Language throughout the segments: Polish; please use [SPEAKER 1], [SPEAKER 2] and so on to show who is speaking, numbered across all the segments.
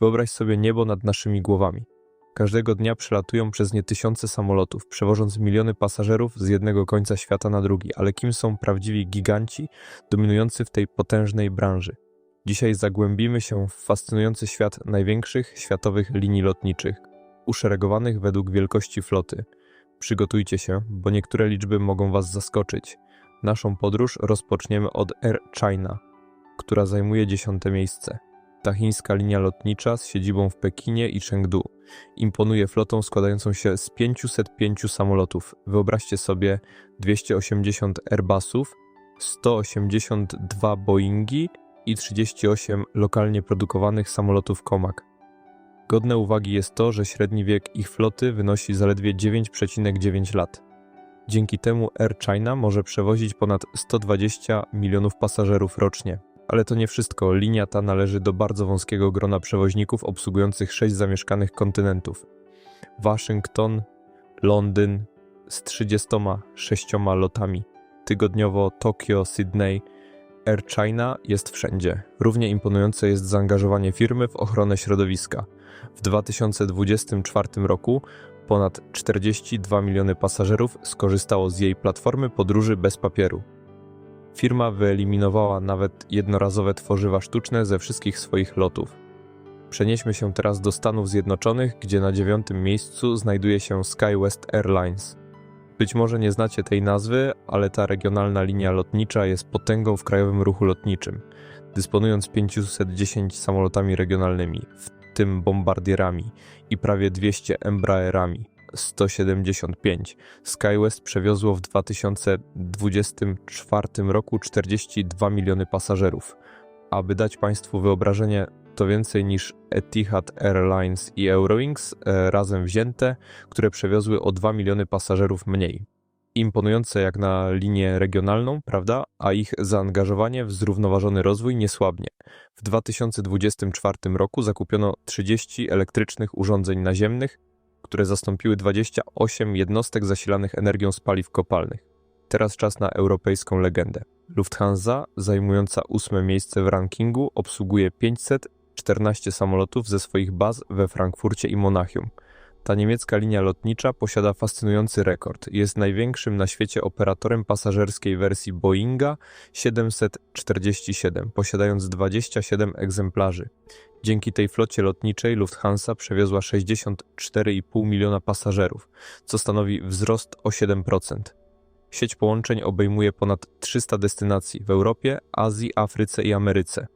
[SPEAKER 1] Wyobraź sobie niebo nad naszymi głowami. Każdego dnia przelatują przez nie tysiące samolotów, przewożąc miliony pasażerów z jednego końca świata na drugi. Ale kim są prawdziwi giganci dominujący w tej potężnej branży? Dzisiaj zagłębimy się w fascynujący świat największych światowych linii lotniczych, uszeregowanych według wielkości floty. Przygotujcie się, bo niektóre liczby mogą Was zaskoczyć. Naszą podróż rozpoczniemy od Air China, która zajmuje dziesiąte miejsce. Ta chińska linia lotnicza z siedzibą w Pekinie i Chengdu imponuje flotą składającą się z 505 samolotów. Wyobraźcie sobie 280 Airbusów, 182 Boeingi i 38 lokalnie produkowanych samolotów Comac. Godne uwagi jest to, że średni wiek ich floty wynosi zaledwie 9,9 lat. Dzięki temu Air China może przewozić ponad 120 milionów pasażerów rocznie. Ale to nie wszystko. Linia ta należy do bardzo wąskiego grona przewoźników obsługujących sześć zamieszkanych kontynentów: Waszyngton, Londyn z 36 lotami, tygodniowo Tokio, Sydney. Air China jest wszędzie. Równie imponujące jest zaangażowanie firmy w ochronę środowiska. W 2024 roku ponad 42 miliony pasażerów skorzystało z jej platformy podróży bez papieru. Firma wyeliminowała nawet jednorazowe tworzywa sztuczne ze wszystkich swoich lotów. Przenieśmy się teraz do Stanów Zjednoczonych, gdzie na dziewiątym miejscu znajduje się SkyWest Airlines. Być może nie znacie tej nazwy, ale ta regionalna linia lotnicza jest potęgą w krajowym ruchu lotniczym, dysponując 510 samolotami regionalnymi, w tym bombardierami i prawie 200 Embraerami. 175. SkyWest przewiozło w 2024 roku 42 miliony pasażerów. Aby dać Państwu wyobrażenie, to więcej niż Etihad Airlines i Eurowings e, razem wzięte, które przewiozły o 2 miliony pasażerów mniej. Imponujące jak na linię regionalną, prawda? A ich zaangażowanie w zrównoważony rozwój nie słabnie. W 2024 roku zakupiono 30 elektrycznych urządzeń naziemnych, które zastąpiły 28 jednostek zasilanych energią z paliw kopalnych. Teraz czas na europejską legendę. Lufthansa, zajmująca ósme miejsce w rankingu, obsługuje 514 samolotów ze swoich baz we Frankfurcie i Monachium. Ta niemiecka linia lotnicza posiada fascynujący rekord. Jest największym na świecie operatorem pasażerskiej wersji Boeinga 747, posiadając 27 egzemplarzy. Dzięki tej flocie lotniczej Lufthansa przewiozła 64,5 miliona pasażerów, co stanowi wzrost o 7%. Sieć połączeń obejmuje ponad 300 destynacji w Europie, Azji, Afryce i Ameryce.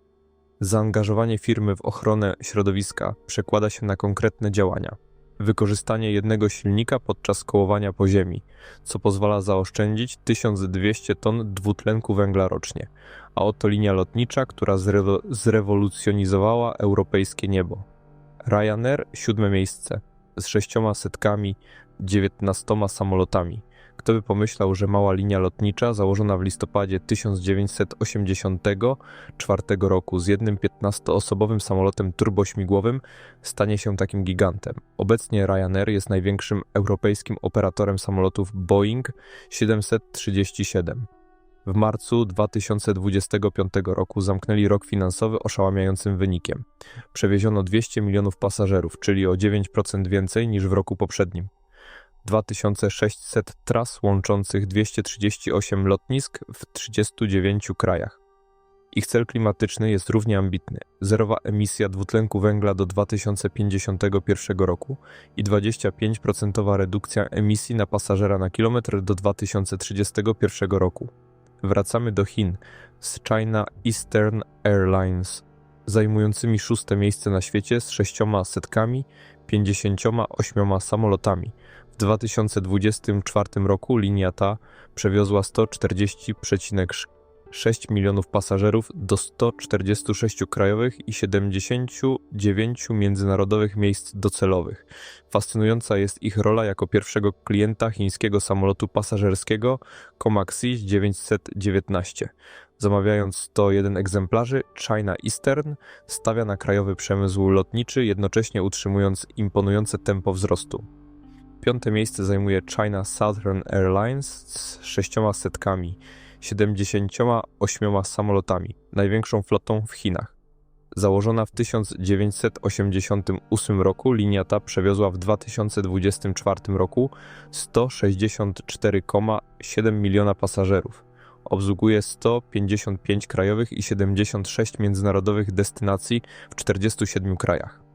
[SPEAKER 1] Zaangażowanie firmy w ochronę środowiska przekłada się na konkretne działania. Wykorzystanie jednego silnika podczas kołowania po ziemi, co pozwala zaoszczędzić 1200 ton dwutlenku węgla rocznie, a oto linia lotnicza, która zre- zrewolucjonizowała europejskie niebo. Ryanair siódme miejsce z sześcioma setkami, 19 samolotami. Kto by pomyślał, że mała linia lotnicza założona w listopadzie 1984 roku z jednym 15-osobowym samolotem turbośmigłowym stanie się takim gigantem. Obecnie Ryanair jest największym europejskim operatorem samolotów Boeing 737. W marcu 2025 roku zamknęli rok finansowy oszałamiającym wynikiem. Przewieziono 200 milionów pasażerów, czyli o 9% więcej niż w roku poprzednim. 2600 tras łączących 238 lotnisk w 39 krajach. Ich cel klimatyczny jest równie ambitny: zerowa emisja dwutlenku węgla do 2051 roku i 25% redukcja emisji na pasażera na kilometr do 2031 roku. Wracamy do Chin z China Eastern Airlines, zajmującymi szóste miejsce na świecie z sześcioma setkami, 58 samolotami. W 2024 roku linia ta przewiozła 140,6 milionów pasażerów do 146 krajowych i 79 międzynarodowych miejsc docelowych. Fascynująca jest ich rola jako pierwszego klienta chińskiego samolotu pasażerskiego Comac 919. Zamawiając 101 egzemplarzy, China Eastern stawia na krajowy przemysł lotniczy, jednocześnie utrzymując imponujące tempo wzrostu. Piąte miejsce zajmuje China Southern Airlines z sześcioma setkami, 78 samolotami, największą flotą w Chinach. Założona w 1988 roku, linia ta przewiozła w 2024 roku 164,7 miliona pasażerów. Obsługuje 155 krajowych i 76 międzynarodowych destynacji w 47 krajach.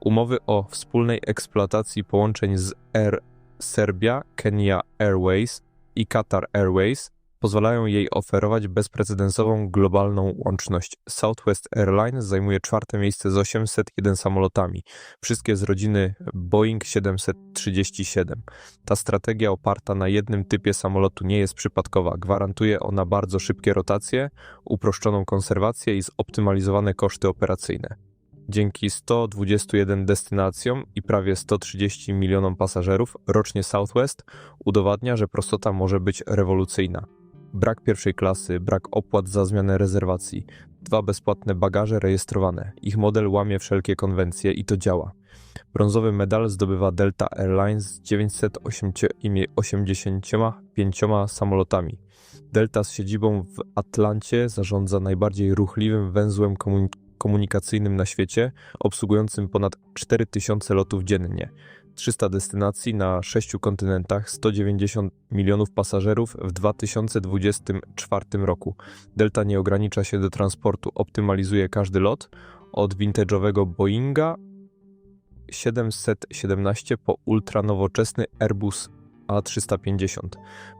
[SPEAKER 1] Umowy o wspólnej eksploatacji połączeń z Air Serbia, Kenya Airways i Qatar Airways pozwalają jej oferować bezprecedensową globalną łączność. Southwest Airlines zajmuje czwarte miejsce z 801 samolotami, wszystkie z rodziny Boeing 737. Ta strategia oparta na jednym typie samolotu nie jest przypadkowa. Gwarantuje ona bardzo szybkie rotacje, uproszczoną konserwację i zoptymalizowane koszty operacyjne. Dzięki 121 destynacjom i prawie 130 milionom pasażerów rocznie Southwest udowadnia, że prostota może być rewolucyjna. Brak pierwszej klasy, brak opłat za zmianę rezerwacji, dwa bezpłatne bagaże rejestrowane. Ich model łamie wszelkie konwencje i to działa. Brązowy medal zdobywa Delta Airlines z 985 samolotami. Delta z siedzibą w Atlancie zarządza najbardziej ruchliwym węzłem komunik- komunikacyjnym na świecie, obsługującym ponad 4000 lotów dziennie. 300 destynacji na 6 kontynentach, 190 milionów pasażerów w 2024 roku. Delta nie ogranicza się do transportu, optymalizuje każdy lot od vintage'owego Boeinga 717 po ultranowoczesny Airbus A350.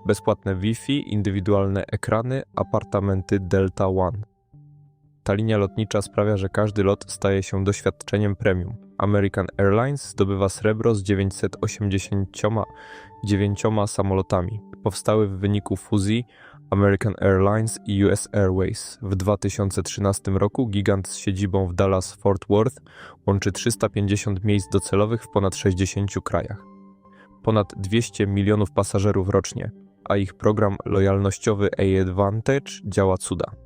[SPEAKER 1] Bezpłatne Wi-Fi, indywidualne ekrany, apartamenty Delta One. Ta linia lotnicza sprawia, że każdy lot staje się doświadczeniem premium. American Airlines zdobywa srebro z 989 samolotami. Powstały w wyniku fuzji American Airlines i US Airways. W 2013 roku gigant z siedzibą w Dallas-Fort Worth łączy 350 miejsc docelowych w ponad 60 krajach. Ponad 200 milionów pasażerów rocznie, a ich program lojalnościowy A-Advantage działa cuda.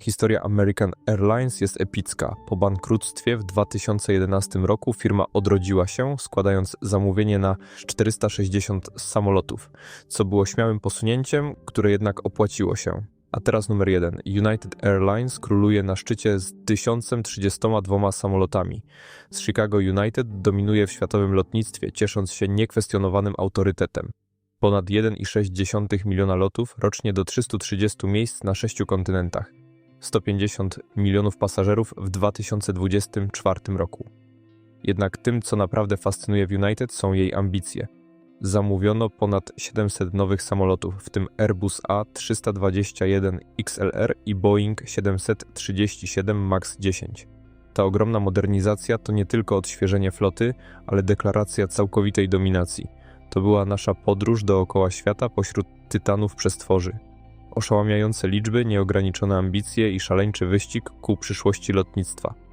[SPEAKER 1] Historia American Airlines jest epicka. Po bankructwie w 2011 roku firma odrodziła się, składając zamówienie na 460 samolotów, co było śmiałym posunięciem, które jednak opłaciło się. A teraz numer jeden. United Airlines króluje na szczycie z 1032 samolotami. Z Chicago United dominuje w światowym lotnictwie, ciesząc się niekwestionowanym autorytetem. Ponad 1,6 miliona lotów rocznie do 330 miejsc na sześciu kontynentach. 150 milionów pasażerów w 2024 roku. Jednak tym, co naprawdę fascynuje w United, są jej ambicje. Zamówiono ponad 700 nowych samolotów, w tym Airbus A321 XLR i Boeing 737 MAX 10. Ta ogromna modernizacja to nie tylko odświeżenie floty, ale deklaracja całkowitej dominacji. To była nasza podróż dookoła świata pośród tytanów przestworzy oszałamiające liczby, nieograniczone ambicje i szaleńczy wyścig ku przyszłości lotnictwa.